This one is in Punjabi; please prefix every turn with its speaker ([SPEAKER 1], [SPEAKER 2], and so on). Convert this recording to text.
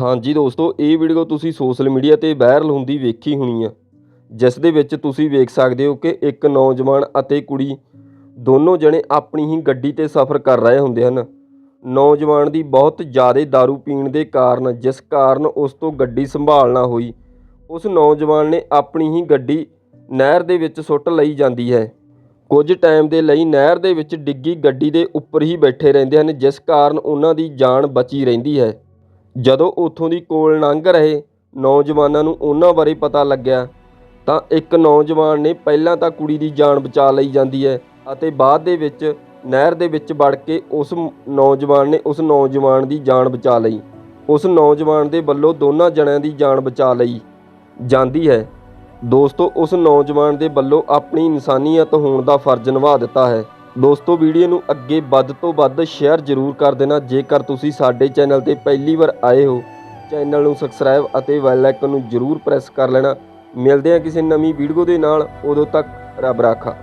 [SPEAKER 1] ਹਾਂਜੀ ਦੋਸਤੋ, ਇਹ ਵੀਡੀਓ ਤੁਸੀਂ ਸੋਸ਼ਲ ਮੀਡੀਆ ਤੇ ਵਾਇਰਲ ਹੁੰਦੀ ਵੇਖੀ ਹੋਣੀ ਆ। ਜਿਸ ਦੇ ਵਿੱਚ ਤੁਸੀਂ ਵੇਖ ਸਕਦੇ ਹੋ ਕਿ ਇੱਕ ਨੌਜਵਾਨ ਅਤੇ ਕੁੜੀ ਦੋਨੋਂ ਜਣੇ ਆਪਣੀ ਹੀ ਗੱਡੀ ਤੇ ਸਫ਼ਰ ਕਰ ਰਹੇ ਹੁੰਦੇ ਹਨ। ਨੌਜਵਾਨ ਦੀ ਬਹੁਤ ਜ਼ਿਆਦਾ दारू ਪੀਣ ਦੇ ਕਾਰਨ, ਜਿਸ ਕਾਰਨ ਉਸ ਤੋਂ ਗੱਡੀ ਸੰਭਾਲ ਨਾ ਹੋਈ, ਉਸ ਨੌਜਵਾਨ ਨੇ ਆਪਣੀ ਹੀ ਗੱਡੀ ਨਹਿਰ ਦੇ ਵਿੱਚ ਸੁੱਟ ਲਈ ਜਾਂਦੀ ਹੈ। ਕੁਝ ਟਾਈਮ ਦੇ ਲਈ ਨਹਿਰ ਦੇ ਵਿੱਚ ਡਿੱਗੀ ਗੱਡੀ ਦੇ ਉੱਪਰ ਹੀ ਬੈਠੇ ਰਹਿੰਦੇ ਹਨ, ਜਿਸ ਕਾਰਨ ਉਹਨਾਂ ਦੀ ਜਾਨ ਬਚੀ ਰਹਿੰਦੀ ਹੈ। ਜਦੋਂ ਉੱਥੋਂ ਦੀ ਕੋਲ ਲੰਘ ਰਹੇ ਨੌਜਵਾਨਾਂ ਨੂੰ ਉਹਨਾਂ ਬਾਰੇ ਪਤਾ ਲੱਗਿਆ, ਤਾਂ ਇੱਕ ਨੌਜਵਾਨ ਨੇ ਪਹਿਲਾਂ ਤਾਂ ਕੁੜੀ ਦੀ ਜਾਨ ਬਚਾ ਲਈ ਜਾਂਦੀ ਹੈ ਅਤੇ ਬਾਅਦ ਦੇ ਵਿੱਚ ਨਹਿਰ ਦੇ ਵਿੱਚ ਵੜ ਕੇ ਉਸ ਨੌਜਵਾਨ ਨੇ ਉਸ ਨੌਜਵਾਨ ਦੀ ਜਾਨ ਬਚਾ ਲਈ। ਉਸ ਨੌਜਵਾਨ ਦੇ ਵੱਲੋਂ ਦੋਨਾਂ ਜਣਿਆਂ ਦੀ ਜਾਨ ਬਚਾ ਲਈ ਜਾਂਦੀ ਹੈ। ਦੋਸਤੋ, ਉਸ ਨੌਜਵਾਨ ਦੇ ਵੱਲੋਂ ਆਪਣੀ ਇਨਸਾਨੀਅਤ ਹੋਣ ਦਾ ਫਰਜ਼ ਨਿਭਾ ਦਿੱਤਾ ਹੈ। ਦੋਸਤੋ, ਵੀਡੀਓ ਨੂੰ ਅੱਗੇ ਵੱਧ ਤੋਂ ਵੱਧ ਸ਼ੇਅਰ ਜ਼ਰੂਰ ਕਰ ਦੇਣਾ। ਜੇਕਰ ਤੁਸੀਂ ਸਾਡੇ ਚੈਨਲ ਤੇ ਪਹਿਲੀ ਵਾਰ ਆਏ ਹੋ ਚੈਨਲ ਨੂੰ ਸਬਸਕ੍ਰਾਈਬ ਅਤੇ ਬੈਲ ਆਈਕਨ ਨੂੰ ਜ਼ਰੂਰ ਪ੍ਰੈਸ ਕਰ ਲੈਣਾ। ਮਿਲਦੇ ਹਾਂ ਕਿਸੇ ਨਵੀਂ ਵੀਡੀਓ ਦੇ ਨਾਲ। ਉਦੋਂ ਤੱਕ ਰੱਬ ਰਾਖਾ।